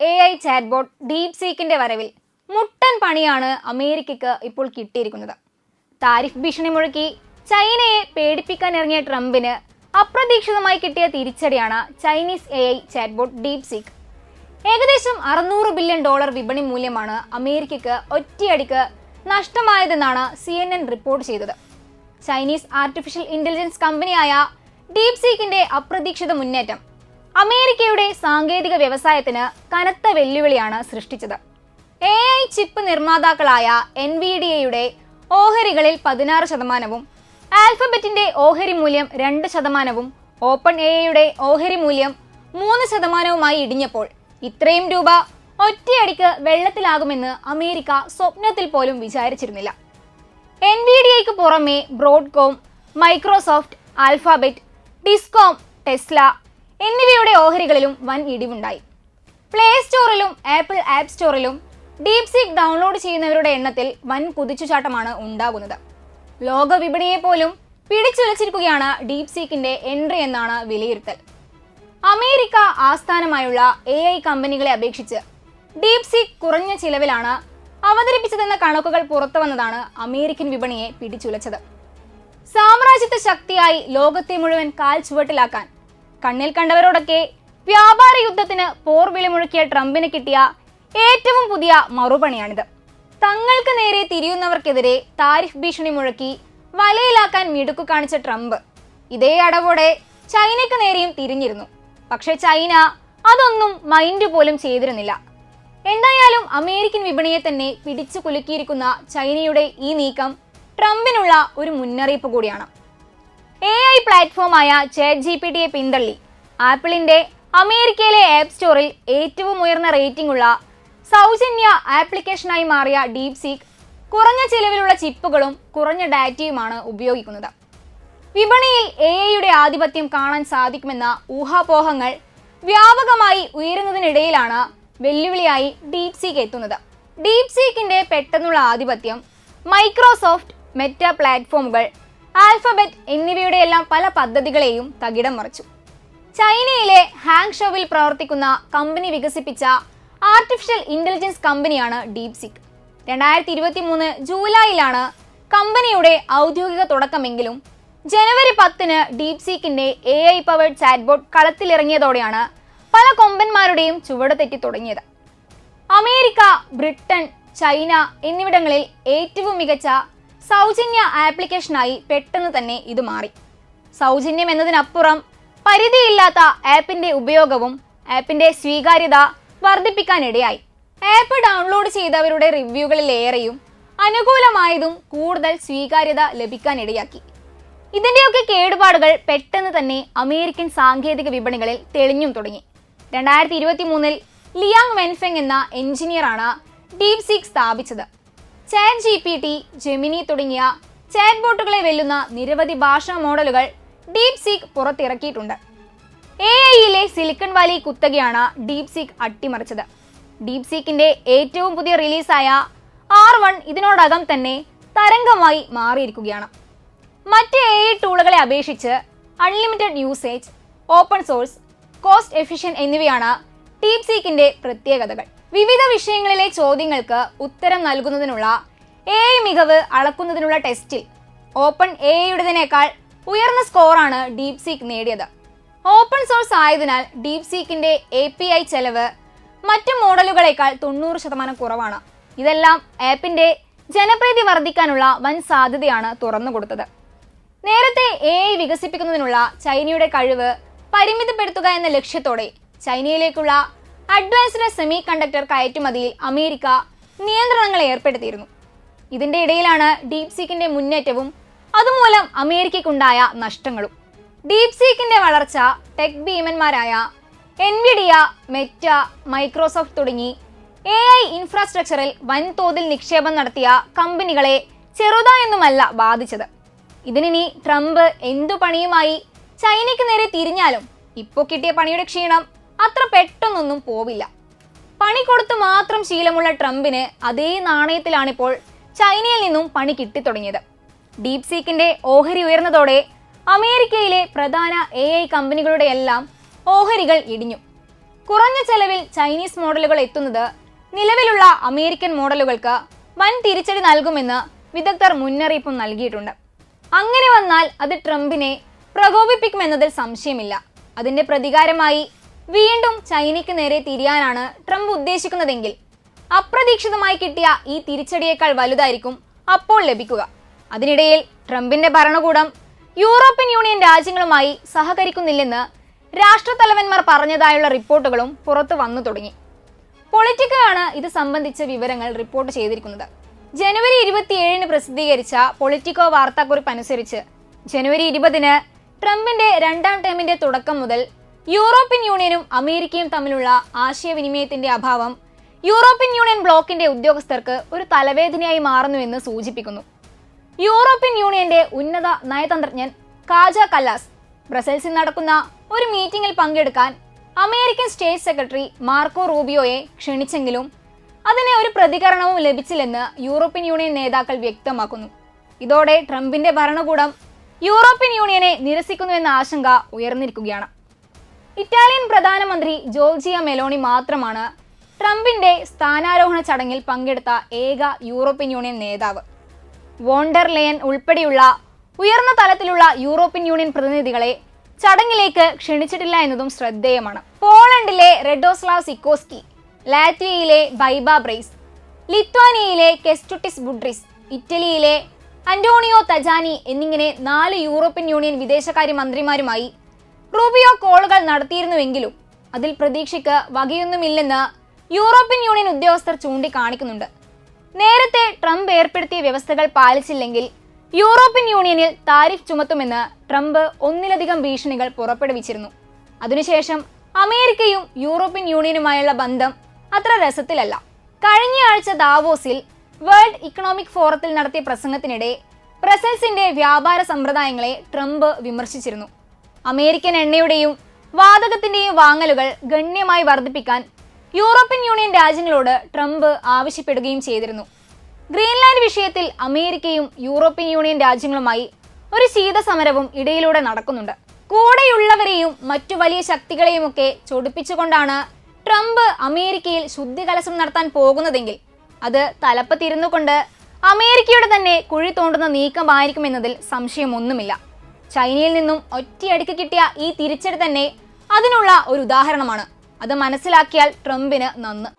A I chatbot Deep സീക്കിന്റെ വരവിൽ മുട്ടൻ പണിയാണ് അമേരിക്കയ്ക്ക് ഇപ്പോൾ കിട്ടിയിരിക്കുന്നത്. താരിഫ് ഭീഷണി മുഴക്കി ചൈനയെ പേടിപ്പിക്കാൻ ഇറങ്ങിയ ട്രംപിന് അപ്രതീക്ഷിതമായി കിട്ടിയ തിരിച്ചടിയാണ് Chinese A I chatbot DeepSeek ഏകദേശം അറുന്നൂറ് ബില്യൺ ഡോളർ വിപണി മൂല്യമാണ് അമേരിക്കയ്ക്ക് ഒറ്റയടിക്ക് നഷ്ടമായതെന്നാണ് സി എൻ എൻ റിപ്പോർട്ട് ചെയ്തത്. ചൈനീസ് ആർട്ടിഫിഷ്യൽ ഇന്റലിജൻസ് കമ്പനിയായ ഡീപ് സീക്കിന്റെ അപ്രതീക്ഷിത മുന്നേറ്റം അമേരിക്കയുടെ സാങ്കേതിക വ്യവസായത്തിന് കനത്ത വെല്ലുവിളിയാണ് സൃഷ്ടിച്ചത്. എ ഐ ചിപ്പ് നിർമ്മാതാക്കളായ എൻ വി ഡി എയുടെ ഓഹരികളിൽ പതിനാറ് ശതമാനവും ആൽഫബറ്റിന്റെ ഓഹരി മൂല്യം രണ്ട് ശതമാനവും ഓപ്പൺ എ ഐയുടെ ഓഹരി മൂല്യം മൂന്ന് ശതമാനവുമായി ഇടിഞ്ഞപ്പോൾ ഇത്രയും രൂപ ഒറ്റയടിക്ക് വെള്ളത്തിലാകുമെന്ന് അമേരിക്ക സ്വപ്നത്തിൽ പോലും വിചാരിച്ചിരുന്നില്ല. എൻ വി ഡി ഐക്ക് പുറമെ ബ്രോഡ്കോം മൈക്രോസോഫ്റ്റ് ആൽഫാബെറ്റ് ഡിസ്കോം ടെസ്ല എന്നിവയുടെ ഓഹരികളിലും വൻ ഇടിവുണ്ടായി. പ്ലേ സ്റ്റോറിലും ആപ്പിൾ ആപ്പ് സ്റ്റോറിലും ഡീപ് സീക്ക് ഡൗൺലോഡ് ചെയ്യുന്നവരുടെ എണ്ണത്തിൽ വൻ കുതിച്ചുചാട്ടമാണ് ഉണ്ടാകുന്നത്. ലോക വിപണിയെ പോലും പിടിച്ചുലച്ചിരിക്കുകയാണ് ഡീപ് സീക്കിന്റെ എൻട്രി എന്നാണ് വിലയിരുത്തൽ. അമേരിക്ക ആസ്ഥാനമായുള്ള എ ഐ കമ്പനികളെ അപേക്ഷിച്ച് ഡീപ് സീക്ക് കുറഞ്ഞ ചിലവിലാണ് അവതരിപ്പിച്ചതെന്ന കണക്കുകൾ പുറത്തുവന്നതാണ് അമേരിക്കൻ വിപണിയെ പിടിച്ചുലച്ചത്. സാമ്രാജ്യത്വ ശക്തിയായി ലോകത്തെ മുഴുവൻ കാൽ ചുവട്ടിലാക്കാൻ കണ്ണിൽ കണ്ടവരോടൊക്കെ വ്യാപാര യുദ്ധത്തിന് പോർ വിളിമുഴക്കിയ ട്രംപിന് കിട്ടിയ ഏറ്റവും പുതിയ മറുപണിയാണിത്. തങ്ങൾക്ക് നേരെ തിരിയുന്നവർക്കെതിരെ താരിഫ് ഭീഷണി മുഴക്കി വലയിലാക്കാൻ മിടുക്കു കാണിച്ച ട്രംപ് ഇതേ അടവോടെ ചൈനയ്ക്ക് നേരെയും തിരിഞ്ഞിരുന്നു. പക്ഷെ ചൈന അതൊന്നും മൈൻഡ് പോലും ചെയ്തിരുന്നില്ല. എന്തായാലും അമേരിക്കൻ വിപണിയെ തന്നെ പിടിച്ചു കുലുക്കിയിരിക്കുന്ന ചൈനയുടെ ഈ നീക്കം ട്രംപിനുള്ള ഒരു മുന്നറിയിപ്പ് കൂടിയാണ്. എ ഐ പ്ലാറ്റ്ഫോമായ ചാറ്റ് ജി പി ടിയെ പിന്തള്ളി. ആപ്പിളിന്റെ അമേരിക്കയിലെ ആപ്പ് സ്റ്റോറിൽ ഏറ്റവും ഉയർന്ന റേറ്റിംഗ് ഉള്ള സൗജന്യ ആപ്ലിക്കേഷനായി മാറിയ ഡീപ് സീക്ക് കുറഞ്ഞ ചിലവിലുള്ള ചിപ്പുകളും കുറഞ്ഞ ഡാറ്റയുമാണ് ഉപയോഗിക്കുന്നത്. വിപണിയിൽ എ ഐയുടെ ആധിപത്യം കാണാൻ സാധിക്കുമെന്ന ഊഹാപോഹങ്ങൾ വ്യാപകമായി ഉയരുന്നതിനിടയിലാണ് വെല്ലുവിളിയായി ഡീപ് സീക്ക് എത്തുന്നത്. ഡീപ് സീക്കിന്റെ പെട്ടെന്നുള്ള ആധിപത്യം മൈക്രോസോഫ്റ്റ് മെറ്റ പ്ലാറ്റ്ഫോമുകൾ ആൽഫബറ്റ് എന്നിവയുടെയെല്ലാം പല പദ്ധതികളെയും തകിടം മറിച്ചു. ചൈനയിലെ ഹാങ് ഷോവിൽ പ്രവർത്തിക്കുന്ന കമ്പനി വികസിപ്പിച്ച ആർട്ടിഫിഷ്യൽ ഇന്റലിജൻസ് കമ്പനിയാണ് ഡീപ് സിക് രണ്ടായിരത്തി ഇരുപത്തി മൂന്ന് ജൂലൈയിലാണ് കമ്പനിയുടെ ഔദ്യോഗിക തുടക്കമെങ്കിലും ജനുവരി പത്തിന് ഡീപ് സീക്കിന്റെ എ ഐ പവേർഡ് ചാറ്റ്ബോട്ട് കളത്തിലിറങ്ങിയതോടെയാണ് പല കൊമ്പന്മാരുടെയും ചുവട് തെറ്റി തുടങ്ങിയത്. അമേരിക്ക ബ്രിട്ടൻ ചൈന എന്നിവിടങ്ങളിൽ ഏറ്റവും മികച്ച സൗജന്യ ആപ്ലിക്കേഷനായി പെട്ടെന്ന് തന്നെ ഇത് മാറി. സൗജന്യം എന്നതിനപ്പുറം പരിധിയില്ലാത്ത ആപ്പിന്റെ ഉപയോഗവും ആപ്പിന്റെ സ്വീകാര്യത വർദ്ധിപ്പിക്കാനിടയായി. ആപ്പ് ഡൗൺലോഡ് ചെയ്തവരുടെ റിവ്യൂകളിലേറെയും അനുകൂലമായതും കൂടുതൽ സ്വീകാര്യത ലഭിക്കാനിടയാക്കി. ഇതിന്റെയൊക്കെ കേടുപാടുകൾ പെട്ടെന്ന് തന്നെ അമേരിക്കൻ സാങ്കേതിക വിപണികളിൽ തെളിഞ്ഞും തുടങ്ങി. രണ്ടായിരത്തി ഇരുപത്തി മൂന്നിൽ ലിയാങ് വെൻഫെങ് എന്ന എഞ്ചിനീയറാണ് ഡീപ് സീക്ക് സ്ഥാപിച്ചത്. Chat G P T Gemini തുടങ്ങിയ ചാറ്റ് ബോട്ടുകളെ വെല്ലുന്ന നിരവധി ഭാഷാ മോഡലുകൾ ഡീപ് സീക്ക് പുറത്തിറക്കിയിട്ടുണ്ട് എ ഐയിലെ സിലിക്കൺ വാലി കുത്തകയാണ് ഡീപ് സീക്ക് അട്ടിമറിച്ചത്. ഡീപ് സീക്കിന്റെ ഏറ്റവും പുതിയ റിലീസായ ആർ വൺ ഇതിനോടകം തന്നെ തരംഗമായി മാറിയിരിക്കുകയാണ്. മറ്റ് എ ഐ ടൂളുകളെ അപേക്ഷിച്ച് unlimited usage open source cost efficient എന്നിവയാണ് ഡീപ് സീക്കിന്റെ പ്രത്യേകതകൾ. വിവിധ വിഷയങ്ങളിലെ ചോദ്യങ്ങൾക്ക് ഉത്തരം നൽകുന്നതിനുള്ള എ ഐ മികവ് അളക്കുന്നതിനുള്ള ടെസ്റ്റിൽ ഓപ്പൺ എ ഐയുടേതിനേക്കാൾ ഉയർന്ന സ്കോറാണ് ഡീപ് സീക്ക് നേടിയത്. ഓപ്പൺ സോഴ്സ് ആയതിനാൽ ഡീപ് സീക്കിന്റെ എ പി ഐ ചെലവ് മറ്റു മോഡലുകളേക്കാൾ തൊണ്ണൂറ് ശതമാനം കുറവാണ്. ഇതെല്ലാം ആപ്പിന്റെ ജനപ്രീതി വർദ്ധിക്കാനുള്ള വൻ സാധ്യതയാണ് തുറന്നു കൊടുത്തത്. നേരത്തെ എ ഐ വികസിപ്പിക്കുന്നതിനുള്ള ചൈനയുടെ കഴിവ് പരിമിതപ്പെടുത്തുക എന്ന ലക്ഷ്യത്തോടെ ചൈനയിലേക്കുള്ള അഡ്വാൻസ്ഡ് സെമി കണ്ടക്ടർ കയറ്റുമതിയിൽ അമേരിക്ക നിയന്ത്രണങ്ങൾ ഏർപ്പെടുത്തിയിരുന്നു. ഇതിന്റെ ഇടയിലാണ് ഡീപ് സീക്കിന്റെ മുന്നേറ്റവും അതുമൂലം അമേരിക്കയ്ക്കുണ്ടായ നഷ്ടങ്ങളും. ഡീപ് സീക്കിന്റെ വളർച്ച ടെക് ഭീമന്മാരായ എൻവിഡിയ മെറ്റ മൈക്രോസോഫ്റ്റ് തുടങ്ങി എ ഐ ഇൻഫ്രാസ്ട്രക്ചറിൽ വൻതോതിൽ നിക്ഷേപം നടത്തിയ കമ്പനികളെ ചെറുതായൊന്നുമല്ല ബാധിച്ചത്. ഇതിനി ട്രംപ് എന്തു പണിയുമായി ചൈനയ്ക്ക് നേരെ തിരിഞ്ഞാലും ഇപ്പോൾ കിട്ടിയ പണിയുടെ ക്ഷീണം അത്ര പെട്ടെന്നൊന്നും പോവില്ല. പണി കൊടുത്ത് മാത്രം ശീലമുള്ള ട്രംപിന് അതേ നാണയത്തിലാണിപ്പോൾ ചൈനയിൽ നിന്നും പണി കിട്ടിത്തുടങ്ങിയത്. ഡീപ് സീക്കിന്റെ ഓഹരി ഉയർന്നതോടെ അമേരിക്കയിലെ പ്രധാന എ ഐ കമ്പനികളുടെ എല്ലാം ഓഹരികൾ ഇടിഞ്ഞു. കുറഞ്ഞ ചെലവിൽ ചൈനീസ് മോഡലുകൾ എത്തുന്നത് നിലവിലുള്ള അമേരിക്കൻ മോഡലുകൾക്ക് വൻ തിരിച്ചടി നൽകുമെന്ന് വിദഗ്ധർ മുന്നറിയിപ്പും നൽകിയിട്ടുണ്ട്. അങ്ങനെ വന്നാൽ അത് ട്രംപിനെ പ്രകോപിപ്പിക്കുമെന്നതിൽ സംശയമില്ല. അതിന്റെ പ്രതികാരമായി വീണ്ടും ചൈനയ്ക്ക് നേരെ തിരിയാനാണ് ട്രംപ് ഉദ്ദേശിക്കുന്നതെങ്കിൽ അപ്രതീക്ഷിതമായി കിട്ടിയ ഈ തിരിച്ചടിയേക്കാൾ വലുതായിരിക്കും അപ്പോൾ ലഭിക്കുക. അതിനിടയിൽ ട്രംപിന്റെ ഭരണകൂടം യൂറോപ്യൻ യൂണിയൻ രാജ്യങ്ങളുമായി സഹകരിക്കുന്നില്ലെന്ന് രാഷ്ട്രത്തലവന്മാർ പറഞ്ഞതായുള്ള റിപ്പോർട്ടുകളും പുറത്തു വന്നു തുടങ്ങി. പൊളിറ്റിക്കയാണ് ഇത് സംബന്ധിച്ച വിവരങ്ങൾ റിപ്പോർട്ട് ചെയ്തിരിക്കുന്നത്. ജനുവരി ഇരുപത്തിയേഴിന് പ്രസിദ്ധീകരിച്ച പൊളിറ്റിക്കോ വാർത്താക്കുറിപ്പ് അനുസരിച്ച് ജനുവരി ഇരുപതിന് ട്രംപിന്റെ രണ്ടാം ടേമിന്റെ തുടക്കം മുതൽ യൂറോപ്യൻ യൂണിയനും അമേരിക്കയും തമ്മിലുള്ള ആശയവിനിമയത്തിന്റെ അഭാവം യൂറോപ്യൻ യൂണിയൻ ബ്ലോക്കിന്റെ ഉദ്യോഗസ്ഥർക്ക് ഒരു തലവേദനയായി മാറുന്നുവെന്ന് സൂചിപ്പിക്കുന്നു. യൂറോപ്യൻ യൂണിയന്റെ ഉന്നത നയതന്ത്രജ്ഞൻ കാജ കല്ലാസ് ബ്രസൽസിൽ നടക്കുന്ന ഒരു മീറ്റിംഗിൽ പങ്കെടുക്കാൻ അമേരിക്കൻ സ്റ്റേറ്റ് സെക്രട്ടറി മാർക്കോ റൂബിയോയെ ക്ഷണിച്ചെങ്കിലും അതിനെ ഒരു പ്രതികരണവും ലഭിച്ചില്ലെന്ന് യൂറോപ്യൻ യൂണിയൻ നേതാക്കൾ വ്യക്തമാക്കുന്നു. ഇതോടെ ട്രംപിന്റെ ഭരണകൂടം യൂറോപ്യൻ യൂണിയനെ നിരസിക്കുന്നുവെന്ന ആശങ്ക ഉയർന്നിരിക്കുകയാണ്. ഇറ്റാലിയൻ പ്രധാനമന്ത്രി ജോർജിയ മെലോണി മാത്രമാണ് ട്രംപിന്റെ സ്ഥാനാരോഹണ ചടങ്ങിൽ പങ്കെടുത്ത ഏക യൂറോപ്യൻ യൂണിയൻ നേതാവ്. വോണ്ടർ ലെയൻ ഉൾപ്പെടെയുള്ള ഉയർന്ന തലത്തിലുള്ള യൂറോപ്യൻ യൂണിയൻ പ്രതിനിധികളെ ചടങ്ങിലേക്ക് ക്ഷണിച്ചിട്ടില്ല എന്നതും ശ്രദ്ധേയമാണ്. പോളണ്ടിലെ റെഡോസ്ലാവ് സിക്കോസ്കി ലാറ്റ്വിയയിലെ ബൈബ ബ്രൈസ് ലിത്വാനിയയിലെ കെസ്റ്റുട്ടിസ് ബുഡ്രിസ് ഇറ്റലിയിലെ അന്റോണിയോ തജാനി എന്നിങ്ങനെ നാല് യൂറോപ്യൻ യൂണിയൻ വിദേശകാര്യ മന്ത്രിമാരുമായി റൂബിയോ കോളുകൾ നടത്തിയിരുന്നുവെങ്കിലും അതിൽ പ്രതീക്ഷയ്ക്ക് വകയൊന്നുമില്ലെന്ന് യൂറോപ്യൻ യൂണിയൻ ഉദ്യോഗസ്ഥർ ചൂണ്ടിക്കാണിക്കുന്നുണ്ട്. നേരത്തെ ട്രംപ് ഏർപ്പെടുത്തിയ വ്യവസ്ഥകൾ പാലിച്ചില്ലെങ്കിൽ യൂറോപ്യൻ യൂണിയനിൽ താരിഫ് ചുമത്തുമെന്ന് ട്രംപ് ഒന്നിലധികം ഭീഷണികൾ പുറപ്പെടുവിച്ചിരുന്നു. അതിനുശേഷം അമേരിക്കയും യൂറോപ്യൻ യൂണിയനുമായുള്ള ബന്ധം അത്ര രസത്തിലല്ല. കഴിഞ്ഞയാഴ്ച ദാവോസിൽ വേൾഡ് ഇക്കണോമിക് ഫോറത്തിൽ നടത്തിയ പ്രസംഗത്തിനിടെ ബ്രസൽസിന്റെ വ്യാപാര സമ്പ്രദായങ്ങളെ ട്രംപ് വിമർശിച്ചിരുന്നു. അമേരിക്കൻ എണ്ണയുടെയും വാതകത്തിന്റെയും വാങ്ങലുകൾ ഗണ്യമായി വർദ്ധിപ്പിക്കാൻ യൂറോപ്യൻ യൂണിയൻ രാജ്യങ്ങളോട് ട്രംപ് ആവശ്യപ്പെടുകയും ചെയ്തിരുന്നു. ഗ്രീൻലാൻഡ് വിഷയത്തിൽ അമേരിക്കയും യൂറോപ്യൻ യൂണിയൻ രാജ്യങ്ങളുമായി ഒരു ശീതസമരവും ഇടയിലൂടെ നടക്കുന്നുണ്ട്. കൂടെയുള്ളവരെയും മറ്റു വലിയ ശക്തികളെയുമൊക്കെ ചൊടിപ്പിച്ചുകൊണ്ടാണ് ട്രംപ് അമേരിക്കയിൽ ശുദ്ധികലശം നടത്താൻ പോകുന്നതെങ്കിൽ അത് തലപ്പത്തിരുന്നു കൊണ്ട് അമേരിക്കയുടെ തന്നെ കുഴി തോണ്ടുന്ന നീക്കമായിരിക്കുമെന്നതിൽ സംശയമൊന്നുമില്ല. ചൈനയിൽ നിന്നും ഒറ്റയടിക്ക് കിട്ടിയ ഈ തിരിച്ചടി തന്നെ അതിനുള്ള ഒരു ഉദാഹരണമാണ്. അത് മനസ്സിലാക്കിയാൽ ട്രംപിന് നന്ന്.